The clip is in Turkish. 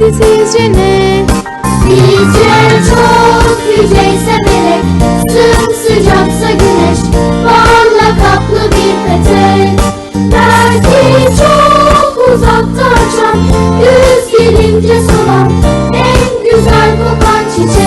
dedi sizce ne? Çok yüceyse melek Sımsıcaksa güneş Varla kaplı bir petek Belki çok uzakta açan Güz gelince solan En güzel kokan çiçek